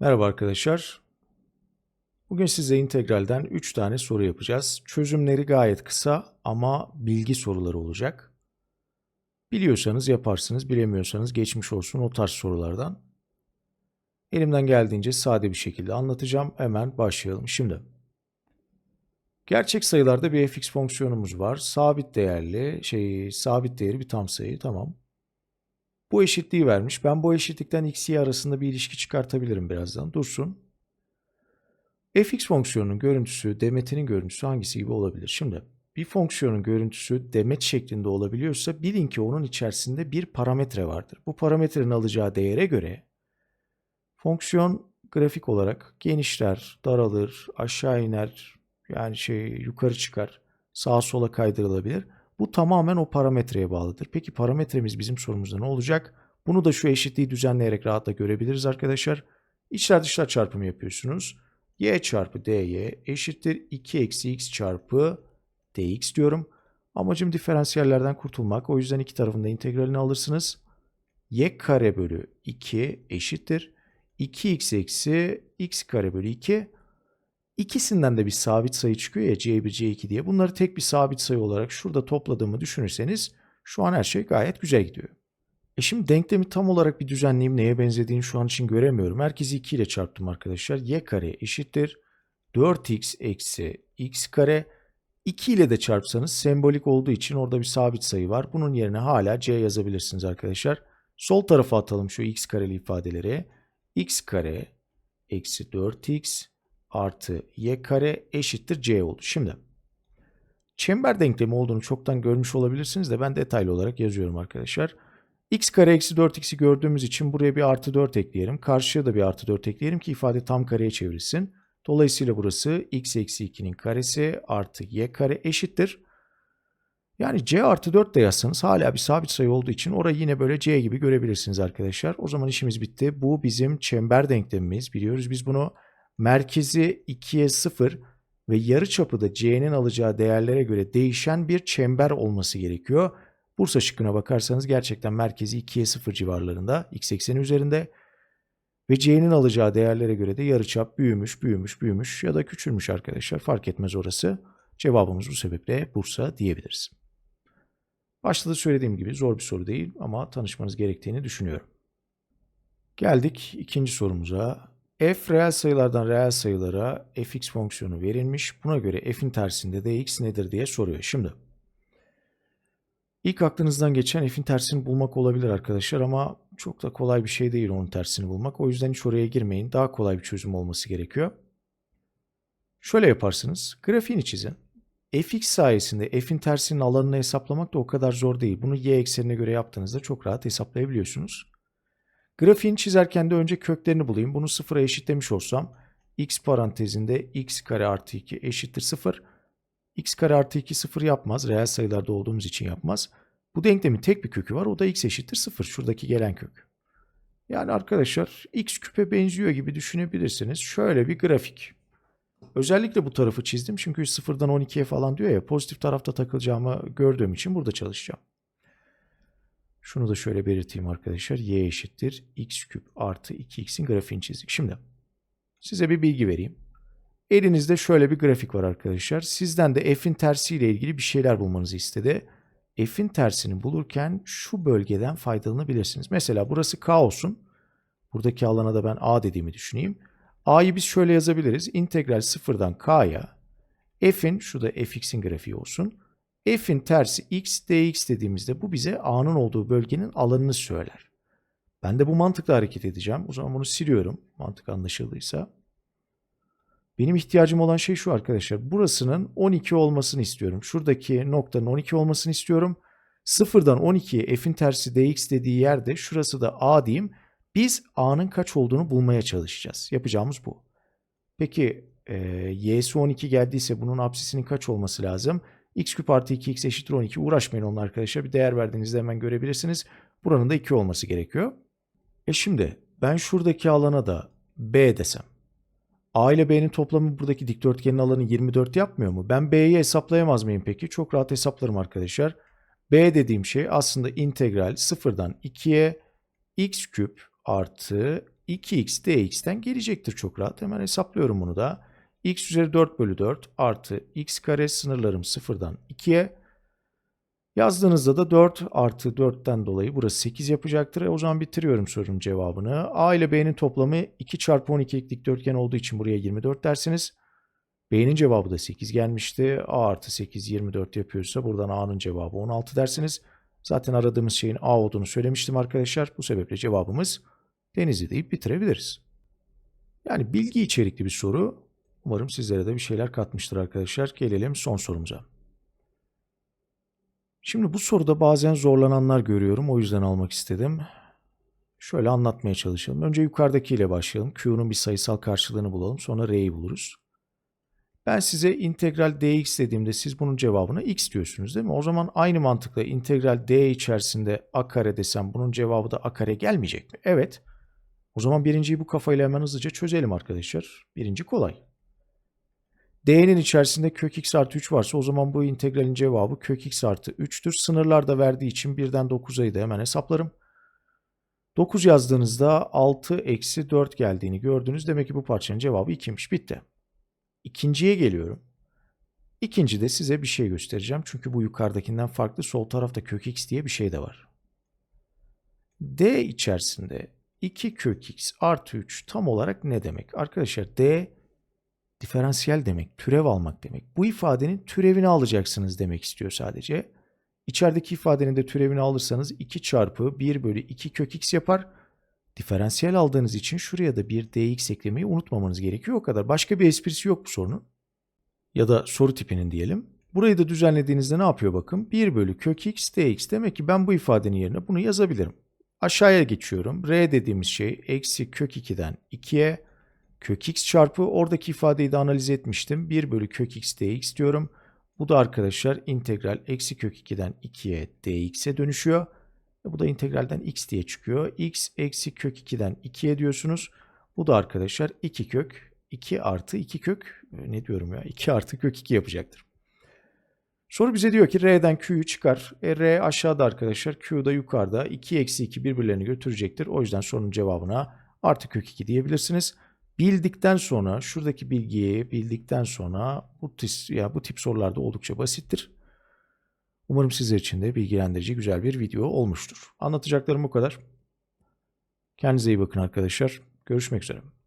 Merhaba arkadaşlar. Bugün size integralden 3 tane soru yapacağız. Çözümleri gayet kısa ama bilgi soruları olacak. Biliyorsanız yaparsınız, bilemiyorsanız geçmiş olsun o tarz sorulardan. Elimden geldiğince sade bir şekilde anlatacağım. Hemen başlayalım. Şimdi gerçek sayılarda bir fx fonksiyonumuz var. Sabit değerli, şey sabit değeri bir tam sayı. Tamam. Bu eşitliği vermiş. Ben bu eşitlikten x, y arasında bir ilişki çıkartabilirim birazdan. Dursun. fx fonksiyonunun görüntüsü, demetinin görüntüsü hangisi gibi olabilir? Şimdi bir fonksiyonun görüntüsü demet şeklinde olabiliyorsa bilin ki onun içerisinde bir parametre vardır. Bu parametrenin alacağı değere göre fonksiyon grafik olarak genişler, daralır, aşağı iner, yani şey yukarı çıkar, sağa sola kaydırılabilir. Bu tamamen o parametreye bağlıdır. Peki parametremiz bizim sorumuzda ne olacak? Bunu da şu eşitliği düzenleyerek rahatla görebiliriz arkadaşlar. İçler dışlar çarpımı yapıyorsunuz. y çarpı dy eşittir 2 eksi x çarpı dx diyorum. Amacım diferansiyellerden kurtulmak. O yüzden iki tarafında integralini alırsınız. y kare bölü 2 eşittir. 2x eksi x kare bölü 2 İkisinden de bir sabit sayı çıkıyor ya C1, C2 diye. Bunları tek bir sabit sayı olarak şurada topladığımı düşünürseniz şu an her şey gayet güzel gidiyor. E şimdi denklemi tam olarak bir düzenleyeyim neye benzediğini şu an için göremiyorum. Herkesi 2 ile çarptım arkadaşlar. Y kare eşittir 4x eksi x kare. 2 ile de çarpsanız sembolik olduğu için orada bir sabit sayı var. Bunun yerine hala c yazabilirsiniz arkadaşlar. Sol tarafa atalım şu x kareli ifadeleri. x kare eksi 4x artı y kare eşittir c oldu. Şimdi çember denklemi olduğunu çoktan görmüş olabilirsiniz de ben detaylı olarak yazıyorum arkadaşlar. x kare eksi 4x'i gördüğümüz için buraya bir artı 4 ekleyelim. Karşıya da bir artı 4 ekleyelim ki ifade tam kareye çevrilsin. Dolayısıyla burası x eksi 2'nin karesi artı y kare eşittir. Yani c artı 4 de yazsanız hala bir sabit sayı olduğu için orayı yine böyle c gibi görebilirsiniz arkadaşlar. O zaman işimiz bitti. Bu bizim çember denklemimiz. Biliyoruz biz bunu merkezi 2'ye 0 ve yarıçapı da c'nin alacağı değerlere göre değişen bir çember olması gerekiyor. Bursa şıkkına bakarsanız gerçekten merkezi 2'ye 0 civarlarında x ekseni üzerinde ve c'nin alacağı değerlere göre de yarıçap büyümüş, büyümüş, büyümüş ya da küçülmüş arkadaşlar fark etmez orası. Cevabımız bu sebeple Bursa diyebiliriz. Başta da söylediğim gibi zor bir soru değil ama tanışmanız gerektiğini düşünüyorum. Geldik ikinci sorumuza. F reel sayılardan reel sayılara fx fonksiyonu verilmiş. Buna göre f'in tersinde dx nedir diye soruyor. Şimdi ilk aklınızdan geçen f'in tersini bulmak olabilir arkadaşlar ama çok da kolay bir şey değil onun tersini bulmak. O yüzden hiç oraya girmeyin. Daha kolay bir çözüm olması gerekiyor. Şöyle yaparsınız. Grafiğini çizin. fx sayesinde f'in tersinin alanını hesaplamak da o kadar zor değil. Bunu y eksenine göre yaptığınızda çok rahat hesaplayabiliyorsunuz. Grafiğini çizerken de önce köklerini bulayım. Bunu sıfıra eşitlemiş olsam x parantezinde x kare artı 2 eşittir 0. x kare artı 2 0 yapmaz. Reel sayılarda olduğumuz için yapmaz. Bu denklemin tek bir kökü var. O da x eşittir 0. Şuradaki gelen kök. Yani arkadaşlar x küpe benziyor gibi düşünebilirsiniz. Şöyle bir grafik. Özellikle bu tarafı çizdim çünkü 0'dan 12'ye falan diyor ya pozitif tarafta takılacağımı gördüğüm için burada çalışacağım. Şunu da şöyle belirteyim arkadaşlar. y eşittir x küp artı 2x'in grafiğini çizdik. Şimdi size bir bilgi vereyim. Elinizde şöyle bir grafik var arkadaşlar. Sizden de f'in tersiyle ilgili bir şeyler bulmanızı istedi. F'in tersini bulurken şu bölgeden faydalanabilirsiniz. Mesela burası k olsun. Buradaki alana da ben a dediğimi düşüneyim. a'yı biz şöyle yazabiliriz. İntegral sıfırdan k'ya f'in şu da fx'in grafiği olsun. F'in tersi x dx dediğimizde bu bize a'nın olduğu bölgenin alanını söyler. Ben de bu mantıkla hareket edeceğim. O zaman bunu siliyorum. Mantık anlaşıldıysa. Benim ihtiyacım olan şey şu arkadaşlar. Burasının 12 olmasını istiyorum. Şuradaki noktanın 12 olmasını istiyorum. Sıfırdan 12'ye f'in tersi dx dediği yerde şurası da a diyeyim. Biz a'nın kaç olduğunu bulmaya çalışacağız. Yapacağımız bu. Peki e, y'si 12 geldiyse bunun apsisinin kaç olması lazım? X küp artı 2x eşittir 12. Uğraşmayın onunla arkadaşlar. Bir değer verdiğinizde hemen görebilirsiniz. Buranın da 2 olması gerekiyor. E şimdi ben şuradaki alana da b desem. A ile B'nin toplamı buradaki dikdörtgenin alanı 24 yapmıyor mu? Ben B'yi hesaplayamaz mıyım peki? Çok rahat hesaplarım arkadaşlar. B dediğim şey aslında integral sıfırdan 2'ye x küp artı 2x dx'ten gelecektir çok rahat. Hemen hesaplıyorum bunu da. X üzeri 4 bölü 4 artı x kare sınırlarım sıfırdan 2'ye. Yazdığınızda da 4 artı 4'ten dolayı burası 8 yapacaktır. E o zaman bitiriyorum sorunun cevabını. A ile B'nin toplamı 2 çarpı 12'lik dikdörtgen olduğu için buraya 24 dersiniz. B'nin cevabı da 8 gelmişti. A artı 8 24 yapıyorsa buradan A'nın cevabı 16 dersiniz. Zaten aradığımız şeyin A olduğunu söylemiştim arkadaşlar. Bu sebeple cevabımız Denizli deyip bitirebiliriz. Yani bilgi içerikli bir soru. Umarım sizlere de bir şeyler katmıştır arkadaşlar. Gelelim son sorumuza. Şimdi bu soruda bazen zorlananlar görüyorum. O yüzden almak istedim. Şöyle anlatmaya çalışalım. Önce yukarıdakiyle başlayalım. Q'nun bir sayısal karşılığını bulalım. Sonra R'yi buluruz. Ben size integral dx dediğimde siz bunun cevabına x diyorsunuz değil mi? O zaman aynı mantıkla integral d içerisinde a kare desem bunun cevabı da a kare gelmeyecek mi? Evet. O zaman birinciyi bu kafayla hemen hızlıca çözelim arkadaşlar. Birinci kolay. D'nin içerisinde kök x artı 3 varsa o zaman bu integralin cevabı kök x artı 3'tür. Sınırlar da verdiği için birden 9'ayı da hemen hesaplarım. 9 yazdığınızda 6 eksi 4 geldiğini gördünüz. Demek ki bu parçanın cevabı 2'ymiş. Bitti. İkinciye geliyorum. İkincide size bir şey göstereceğim. Çünkü bu yukarıdakinden farklı. Sol tarafta kök x diye bir şey de var. D içerisinde 2 kök x artı 3 tam olarak ne demek? Arkadaşlar D diferansiyel demek, türev almak demek. Bu ifadenin türevini alacaksınız demek istiyor sadece. İçerideki ifadenin de türevini alırsanız 2 çarpı 1 bölü 2 kök x yapar. Diferansiyel aldığınız için şuraya da bir dx eklemeyi unutmamanız gerekiyor. O kadar. Başka bir esprisi yok bu sorunun. Ya da soru tipinin diyelim. Burayı da düzenlediğinizde ne yapıyor bakın? 1 bölü kök x dx. Demek ki ben bu ifadenin yerine bunu yazabilirim. Aşağıya geçiyorum. R dediğimiz şey eksi kök 2'den 2'ye kök x çarpı oradaki ifadeyi de analiz etmiştim. 1 bölü kök x dx diyorum. Bu da arkadaşlar integral eksi kök 2'den 2'ye dx'e dönüşüyor. E bu da integralden x diye çıkıyor. x eksi kök 2'den 2'ye diyorsunuz. Bu da arkadaşlar 2 kök 2 artı 2 kök e, ne diyorum ya 2 artı kök 2 yapacaktır. Soru bize diyor ki R'den Q'yu çıkar. E, R aşağıda arkadaşlar. Q da yukarıda. 2 eksi 2 birbirlerini götürecektir. O yüzden sorunun cevabına artı kök 2 diyebilirsiniz. Bildikten sonra şuradaki bilgiyi bildikten sonra bu tip, ya bu tip sorularda oldukça basittir. Umarım sizler için de bilgilendirici güzel bir video olmuştur. Anlatacaklarım bu kadar. Kendinize iyi bakın arkadaşlar. Görüşmek üzere.